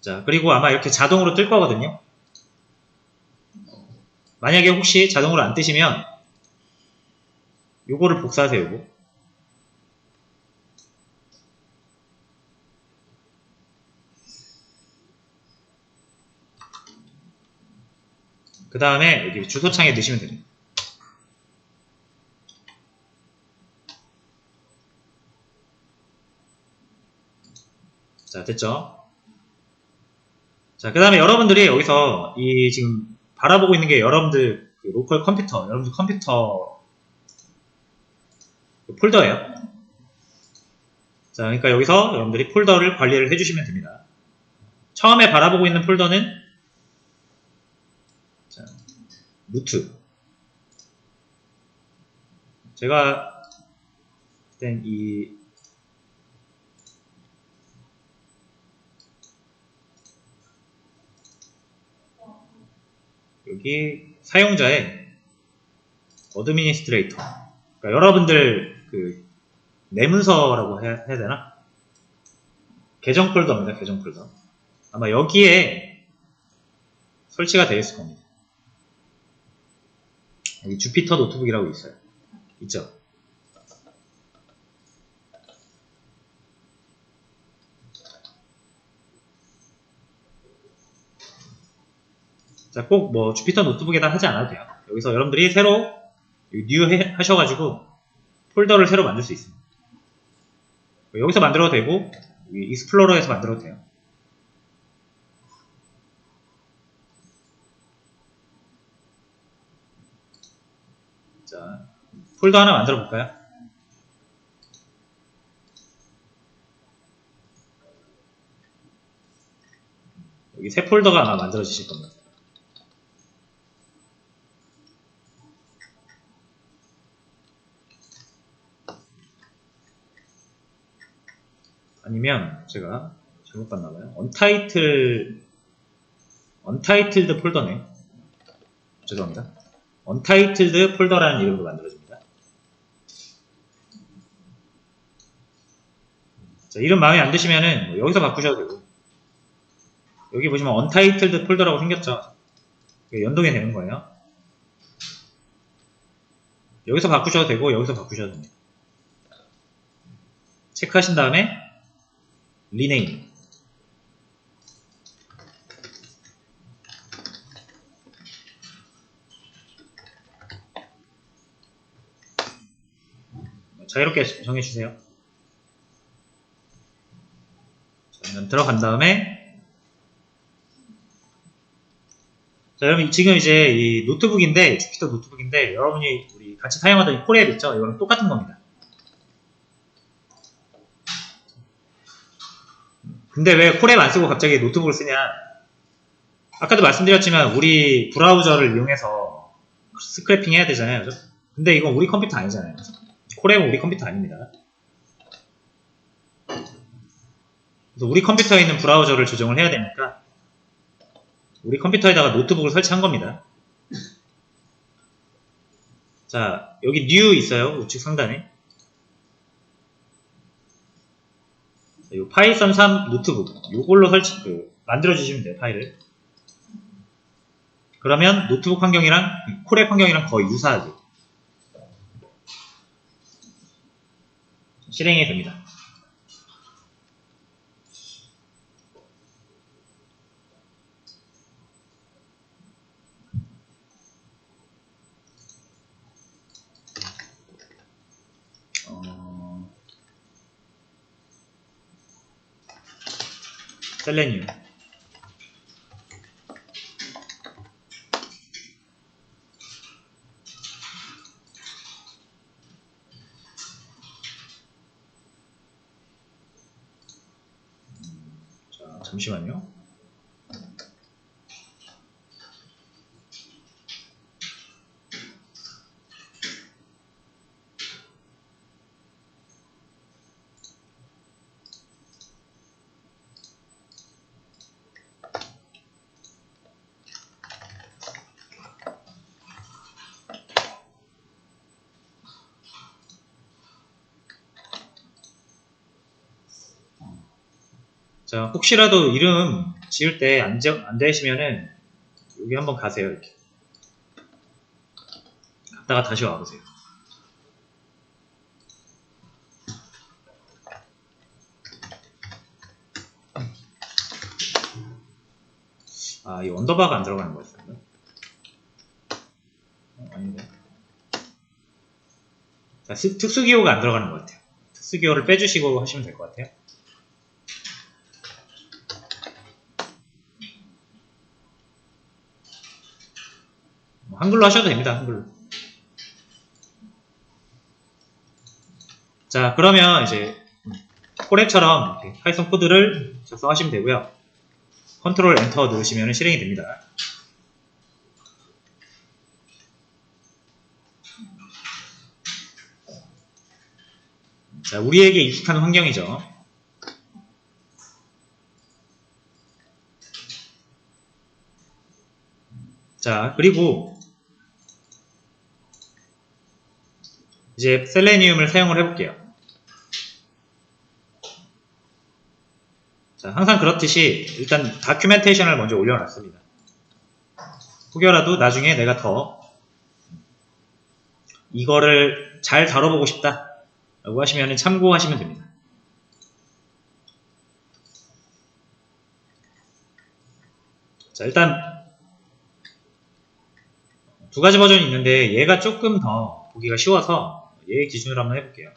자, 그리고 아마 이렇게 자동으로 뜰 거거든요. 만약에 혹시 자동으로 안 뜨시면 요거를 복사하세요, 요거. 그 다음에 여기 주소창에 넣으시면 됩니다. 자, 됐죠? 자, 그 다음에 여러분들이 여기서 이 지금 바라보고 있는 게 여러분들 그 로컬 컴퓨터, 여러분들 컴퓨터 그 폴더예요. 자, 그러니까 여기서 여러분들이 폴더를 관리를 해주시면 됩니다. 처음에 바라보고 있는 폴더는 자, 루트. 제가 그땐 이 여기 사용자의 어드미니스트레이터. 그러니까 여러분들 그 내문서라고 해야, 해야 되나? 계정 폴더입니다. 계정 폴더. 아마 여기에 설치가 되어 있을 겁니다. 여기 주피터 노트북이라고 있어요. 있죠? 자, 꼭 뭐 주피터 노트북에다 하지 않아도 돼요. 여기서 여러분들이 새로 뉴 해- 하셔가지고 폴더를 새로 만들 수 있습니다. 여기서 만들어도 되고 익스플로러에서 만들어도 돼요. 자, 폴더 하나 만들어 볼까요? 여기 새 폴더가 아마 만들어지실 겁니다. 아니면 제가 잘못 봤나봐요. 언타이틀 언타이틀드 폴더네. 죄송합니다. 언타이틀드 폴더라는 이름으로 만들어집니다. 자, 이름 마음에 안 드시면은 뭐 여기서 바꾸셔도 되고 여기 보시면 언타이틀드 폴더라고 생겼죠. 연동이 되는 거예요. 여기서 바꾸셔도 되고 여기서 바꾸셔도 됩니다. 체크하신 다음에 리네임 자유롭게 정해주세요. 자, 들어간 다음에 자 여러분 지금 이제 이 노트북인데 주피터 노트북인데 여러분이 우리 같이 사용하던 이 콜앱 있죠? 이거랑 똑같은 겁니다. 근데 왜 콜앱 안 쓰고 갑자기 노트북을 쓰냐? 아까도 말씀드렸지만 우리 브라우저를 이용해서 스크래핑 해야 되잖아요. 근데 이건 우리 컴퓨터 아니잖아요. 콜앱은 우리 컴퓨터 아닙니다. 그래서 우리 컴퓨터에 있는 브라우저를 조정을 해야 되니까 우리 컴퓨터에다가 노트북을 설치한 겁니다. 자, 여기 new 있어요. 우측 상단에. 이 파이썬 3 노트북 이걸로 설치 그 만들어 주시면 돼요 파일을. 그러면 노트북 환경이랑 콜앱 환경이랑 거의 유사하게. 실행이 됩니다 어... 셀레니움 자 잠시만요 자 혹시라도 이름 지을 때안안 되시면은 여기 한번 가세요 이렇게 갔다가 다시 와보세요. 아, 이 언더바가 안 들어가는 거였어요. 어, 아닌데. 자, 스- 특수 기호가 안 들어가는 것 같아요. 특수 기호를 빼주시고 하시면 될 것 같아요. 한글로 하셔도 됩니다. 한글로. 자, 그러면 이제 코랩처럼 파이썬 코드를 작성하시면 되고요. 컨트롤 엔터 누르시면 실행이 됩니다. 자, 우리에게 익숙한 환경이죠. 자, 그리고 이제 셀레니움을 사용을 해볼게요. 자, 항상 그렇듯이 일단 다큐멘테이션을 먼저 올려놨습니다. 혹여라도 나중에 내가 더 이거를 잘 다뤄보고 싶다 라고 하시면 참고하시면 됩니다. 자, 일단 두 가지 버전이 있는데 얘가 조금 더 보기가 쉬워서 얘 기준으로 한번 해볼게요.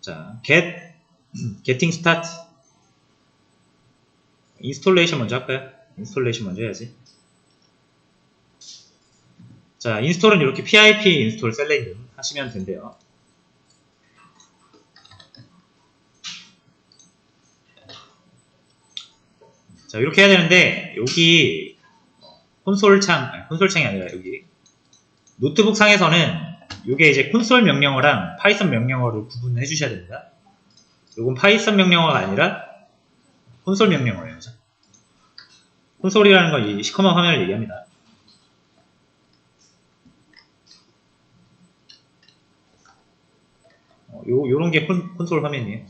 자, get, getting start. 인스톨레이션 먼저 할까요? 인스톨레이션 먼저 해야지. 자, 인스톨은 이렇게 pip 인스톨 셀렉 하시면 된대요. 자, 이렇게 해야 되는데, 여기, 콘솔 창, 아니, 콘솔 창이 아니라 여기, 노트북 상에서는 이게 이제 콘솔 명령어랑 파이썬 명령어를 구분해 주셔야 됩니다. 이건 파이썬 명령어가 아니라 콘솔 명령어예요. 콘솔이라는 건 이 시커먼 화면을 얘기합니다. 어, 요, 요런 게 콘, 콘솔 화면이에요.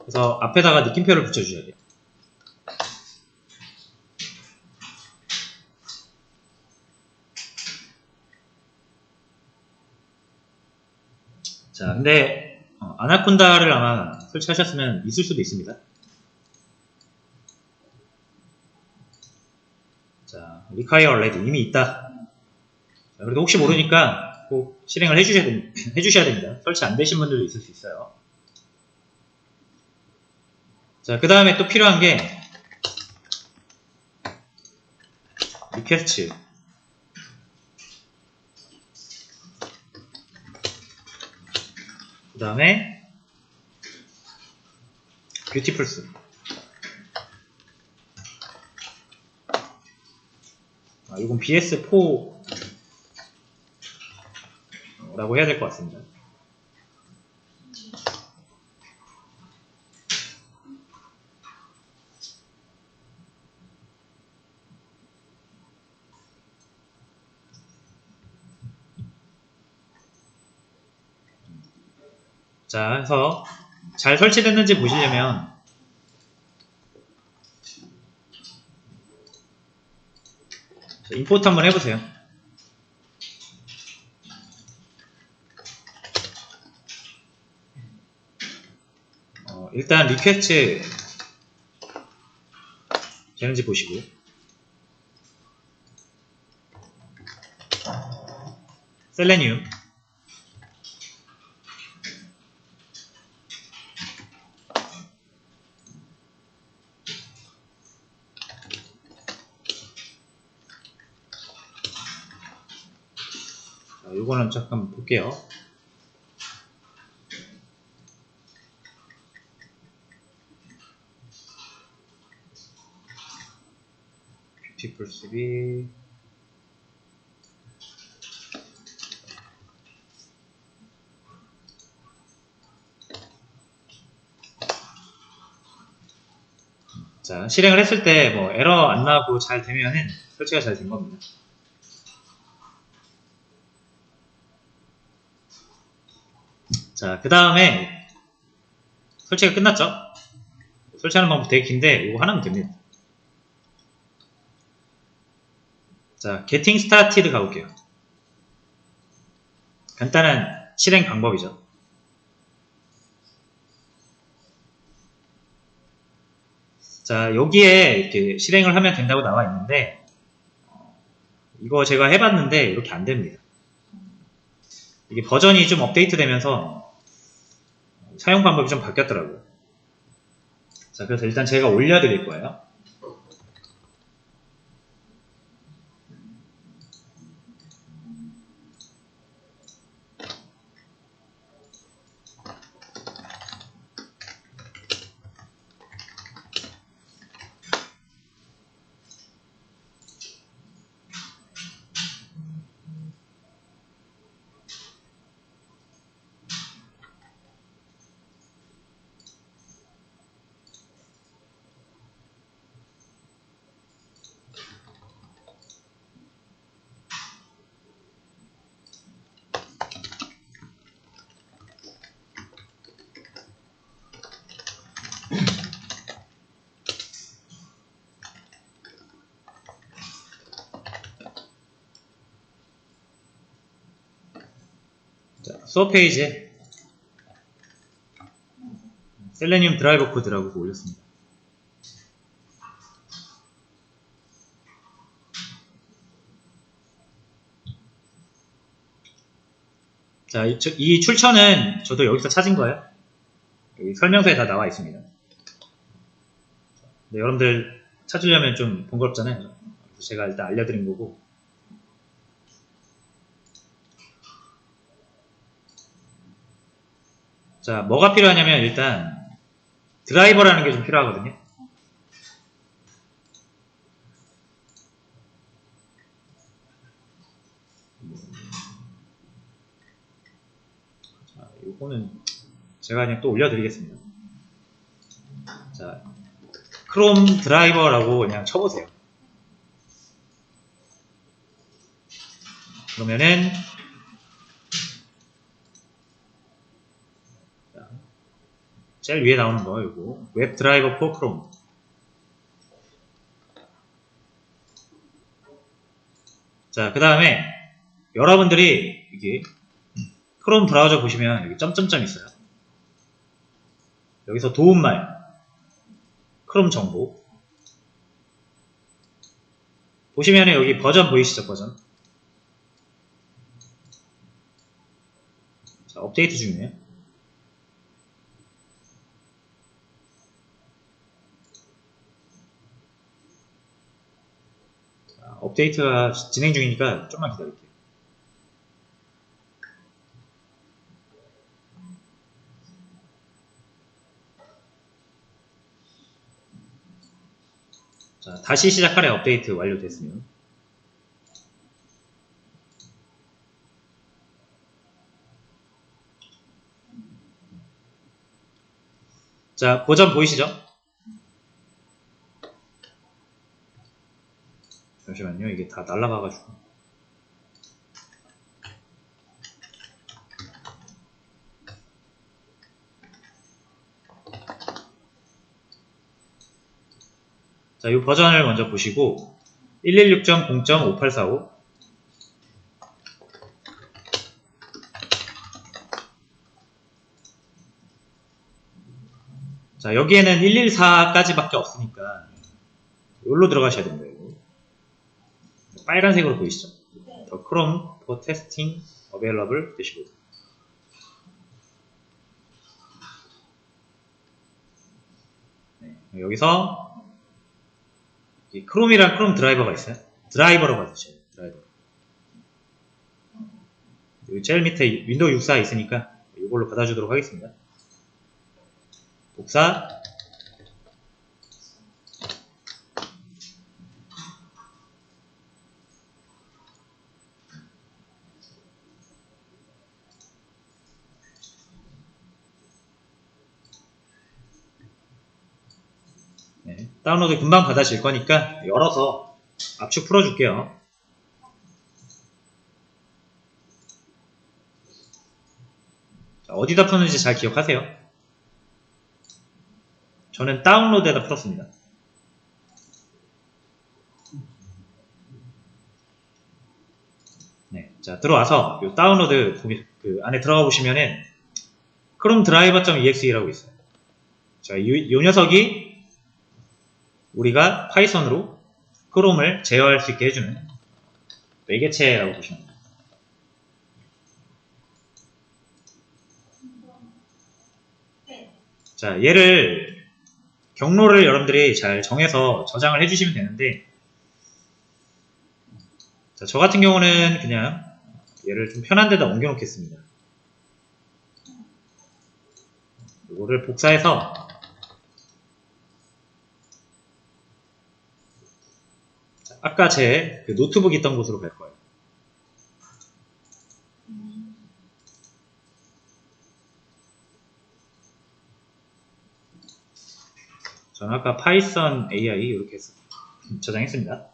그래서 앞에다가 느낌표를 붙여주셔야 돼요. 자, 근데 어, 아나콘다를 아마 설치하셨으면 있을 수도 있습니다. 자, require already 이미 있다. 자, 그래도 혹시 모르니까 꼭 실행을 해주셔야, 됩- 해주셔야 됩니다. 설치 안 되신 분들도 있을 수 있어요. 자, 그 다음에 또 필요한 게 리퀘스트 그 다음에 뷰티풀스 아, 이건 BS4 라고 해야 될 것 같습니다. 자, 해서 잘 설치됐는지 보시려면 자, 임포트 한번 해보세요. 어, 일단 리퀘스트 되는지 보시고 셀레니움 자, 요거는 잠깐 볼게요. 뷰티풀 수비 자, 실행을 했을 때 뭐 에러 안 나고 잘 되면은 설치가 잘 된 겁니다. 자, 그 다음에 설치가 끝났죠? 설치하는 방법 되게 긴데 이거 하나면 됩니다. 자, Getting Started 가볼게요. 간단한 실행 방법이죠. 자, 여기에 이렇게 실행을 하면 된다고 나와 있는데, 어, 이거 제가 해봤는데 이렇게 안 됩니다. 이게 버전이 좀 업데이트 되면서 사용 방법이 좀 바뀌었더라고요. 자, 그래서 일단 제가 올려드릴 거예요. 자, 수업 페이지에 셀레니움 드라이버 코드라고 올렸습니다. 자, 이, 저- 이 출처는 저도 여기서 찾은 거예요. 여기 설명서에 다 나와 있습니다. 네, 여러분들 찾으려면 좀 번거롭잖아요. 제가 일단 알려드린 거고. 자, 뭐가 필요하냐면 일단 드라이버라는 게 좀 필요하거든요. 자, 요거는 제가 그냥 또 올려드리겠습니다. 자, 크롬 드라이버라고 그냥 쳐보세요. 그러면은 자, 제일 위에 나오는 거 이거. 웹 드라이버 포 크롬. 자, 그 다음에 여러분들이 이게 크롬 브라우저 보시면 여기 점점점 있어요. 여기서 도움말 크롬 정보. 보시면 여기 버전 보이시죠 버전? 자 업데이트 중이네요 자, 업데이트가 진행 중이니까 좀만 기다릴게요 자, 다시 시작하래 업데이트 완료됐으면. 자, 보전 보이시죠? 잠시만요. 이게 다 날라가가지고. 자, 이 버전을 먼저 보시고 116.0.5845 자, 여기에는 114까지밖에 없으니까 여기로 들어가셔야 됩니다. 빨간색으로 보이시죠? 더 크롬 for testing available 대시보드 네, 여기서 이 크롬이랑 크롬 드라이버가 있어요. 드라이버로 받으셔요. 드라이버. 여기 제일 밑에 윈도우 64 있으니까 이걸로 받아주도록 하겠습니다. 복사. 네. 다운로드 금방 받아질 거니까 열어서 압축 풀어줄게요. 자, 어디다 푸는지 잘 기억하세요. 저는 다운로드에다 풀었습니다. 네, 자 들어와서 요 다운로드 거기 그 안에 들어가 보시면은 크롬 드라이버.exe라고 있어요. 자, 이, 요 녀석이 우리가 파이썬으로 크롬을 제어할 수 있게 해주는 매개체라고 보시면 됩니다. 자, 얘를 경로를 여러분들이 잘 정해서 저장을 해주시면 되는데 자, 저 같은 경우는 그냥 얘를 좀 편한 데다 옮겨 놓겠습니다. 이거를 복사해서 아까 제 그 노트북 있던 곳으로 갈 거예요. 저는 아까 파이썬 AI 이렇게 해서 저장했습니다.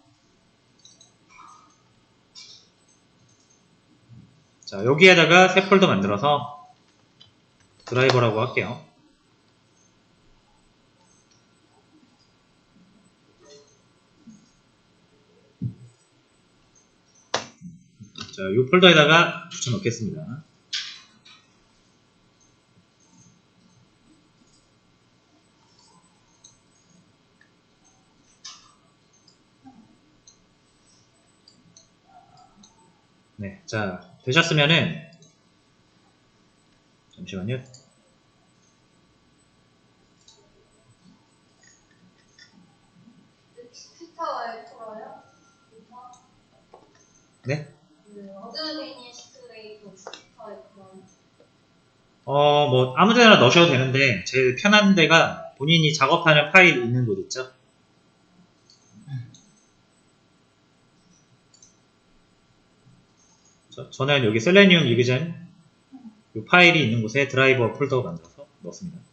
자, 여기에다가 새 폴더 만들어서 드라이버라고 할게요. 자, 이 폴더에다가 붙여넣겠습니다. 네, 자, 되셨으면은, 잠시만요. 네? 어, 뭐, 아무 데나 넣으셔도 되는데, 제일 편한 데가 본인이 작업하는 파일 있는 곳 있죠? 저, 저는 여기 셀레니움 리그전 이 파일이 있는 곳에 드라이버 폴더 만들어서 넣었습니다.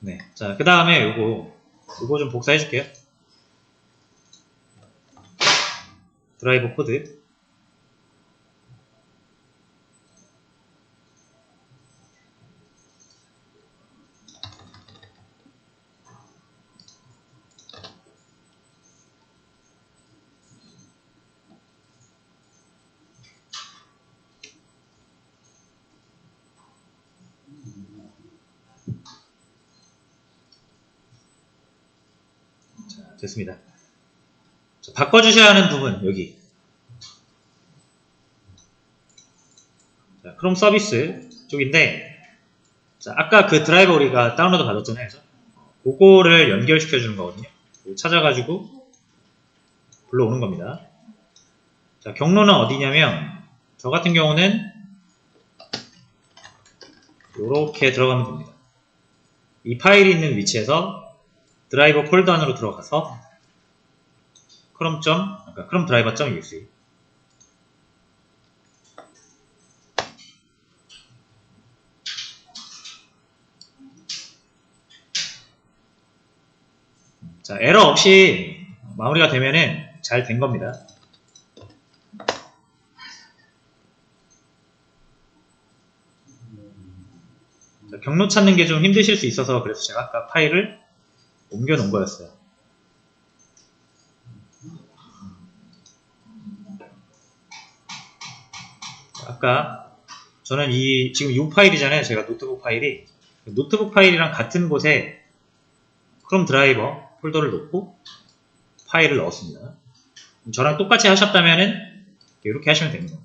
네. 자, 그 다음에 요거, 요거 좀 복사해 줄게요. 드라이버 코드. 자, 됐습니다. 자, 바꿔주셔야 하는 부분, 여기. 자, 크롬 서비스 쪽인데, 자, 아까 그 드라이버 우리가 다운로드 받았잖아요. 그거를 연결시켜 주는 거거든요. 찾아가지고 불러오는 겁니다. 자, 경로는 어디냐면, 저 같은 경우는 이렇게 들어가면 됩니다. 이 파일이 있는 위치에서 드라이버 폴더 안으로 들어가서 크롬 점, 아까 크롬 드라이버 점 exe 자, 에러 없이 마무리가 되면은 잘 된 겁니다. 자, 경로 찾는 게 좀 힘드실 수 있어서 그래서 제가 아까 파일을 옮겨 놓은 거였어요. 자, 아까 저는 이 지금 이 파일이잖아요. 제가 노트북 파일이 노트북 파일이랑 같은 곳에 크롬 드라이버 폴더를 놓고 파일을 넣었습니다. 저랑 똑같이 하셨다면은 이렇게 하시면 됩니다.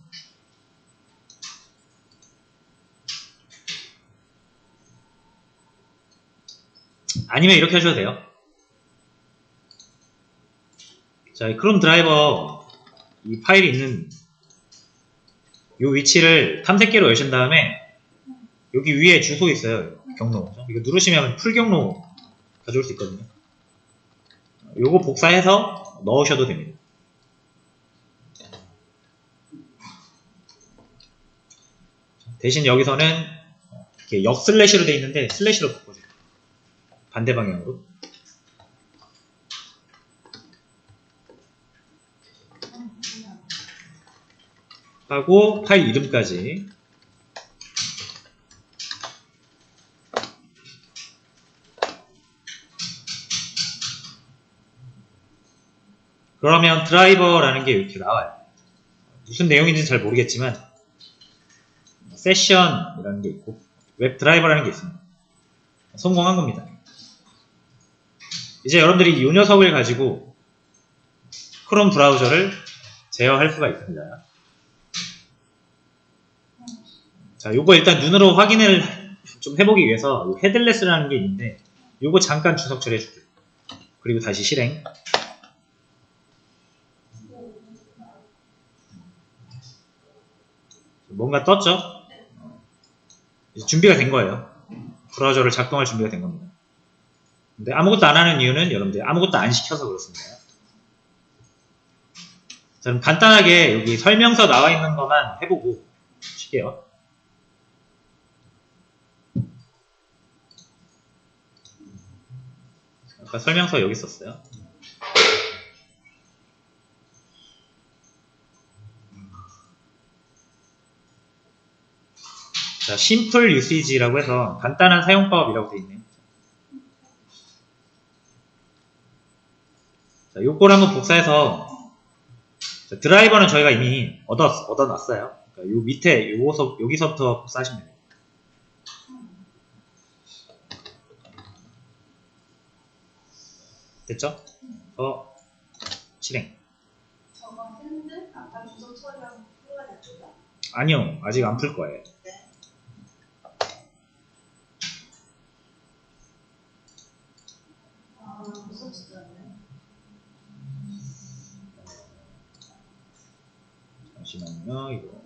아니면 이렇게 하셔도 돼요. 자, 이 크롬 드라이버 이 파일이 있는 이 위치를 탐색기로 여신 다음에 여기 위에 주소 있어요. 경로. 이거 누르시면 풀 경로 가져올 수 있거든요. 요거 복사해서 넣으셔도 됩니다. 대신 여기서는 이렇게 역 슬래시로 돼 있는데 슬래시로 바꿔줘요. 반대 방향으로. 하고 파일 이름까지 그러면 드라이버라는 게 이렇게 나와요. 무슨 내용인지 잘 모르겠지만 세션이라는 게 있고 웹 드라이버라는 게 있습니다. 성공한 겁니다. 이제 여러분들이 이 녀석을 가지고 크롬 브라우저를 제어할 수가 있습니다. 자, 요거 일단 눈으로 확인을 좀 해보기 위해서 요 헤드레스라는 게 있는데 요거 잠깐 주석 처리해 줄게요. 그리고 다시 실행. 뭔가 떴죠? 이제 준비가 된 거예요. 브라우저를 작동할 준비가 된 겁니다. 근데 아무것도 안 하는 이유는 여러분들 아무것도 안 시켜서 그렇습니다. 자, 그럼 간단하게 여기 설명서 나와 있는 것만 해보고 쉴게요. 아까 설명서 여기 있었어요. 자, 심플 유시지라고 해서 간단한 사용법이라고 되어 있네요. 자, 요걸 한번 복사해서 자, 드라이버는 저희가 이미 얻어, 얻어놨어요. 그러니까 요 밑에 요거서, 여기서부터 복사하시면 돼요. 됐죠? 어, 실행. 아니요, 아직 안 풀 거예요. 잠시만요, 이거.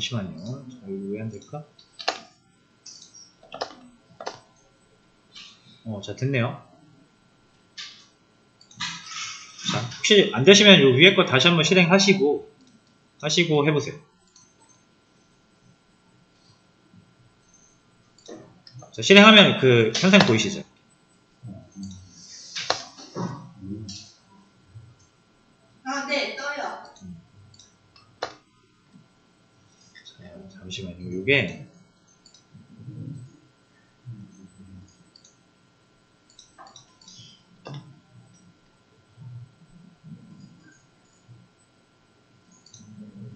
잠시만요. 왜안 될까? 어, 자, 됐네요. 자, 혹시 안 되시면 요 위에 거 다시 한번 실행하시고, 하시고 해보세요. 자, 실행하면 그 현상 보이시죠? 아, 네, 떠요. 자, 잠시만 요. 요게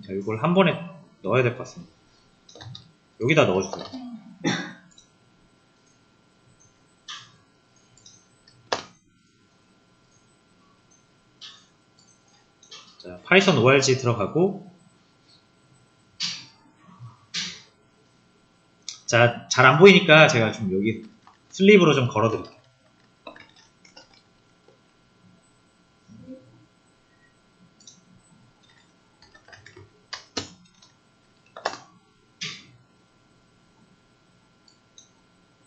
자, 이걸 한 번에 넣어야 될 것 같습니다. 여기다 넣어주세요. 자, 파이썬 org 들어가고 자, 잘 안 보이니까 제가 좀 여기 슬립으로 좀 걸어 드릴게요.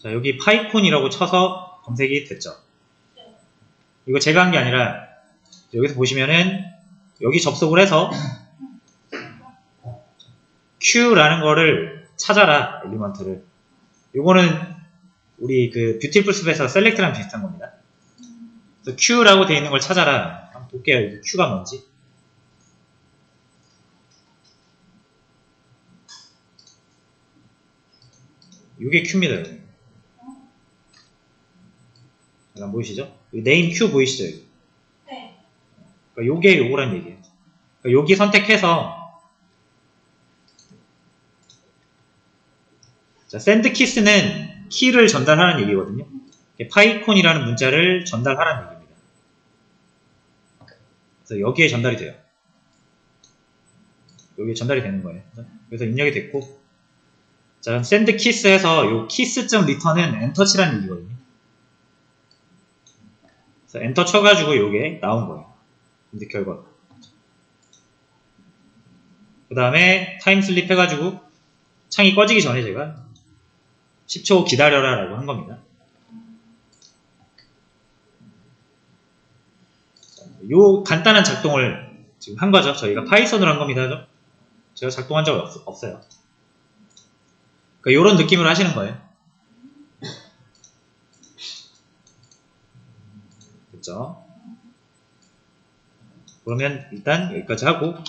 자, 여기 파이콘이라고 쳐서 검색이 됐죠. 이거 제가 한 게 아니라 여기서 보시면은 여기 접속을 해서 Q라는 거를 찾아라 엘리먼트를 요거는 우리 그 뷰티풀 숲에서 셀렉트랑 비슷한 겁니다. 그래서 Q라고 되어 있는 걸 찾아라. 한번 볼게요. 이 Q가 뭔지. 이게 Q입니다. 잠깐 보이시죠? 이 네임 Q 보이시죠? 여기? 네. 그러니까 요게 요거란 얘기예요. 그러니까 여기 선택해서 자, 샌드 키스는 키를 전달하는 얘기거든요. 파이콘이라는 문자를 전달하라는 얘기입니다. 그래서 여기에 전달이 돼요. 여기에 전달이 되는 거예요. 그래서 입력이 됐고 자 kiss 해서 요 kiss.return은 엔터 치라는 얘기거든요 그래서 엔터 쳐가지고 요게 나온 거예요 근데 결과 그 다음에 타임 슬립 해가지고 창이 꺼지기 전에 제가 10초 기다려라 라고 한 겁니다 요 간단한 작동을 지금 한 거죠. 저희가 파이썬으로 한 겁니다. 제가 작동한 적이 없, 없어요. 그러니까 이런 느낌으로 하시는 거예요. 됐죠? 그러면 일단 여기까지 하고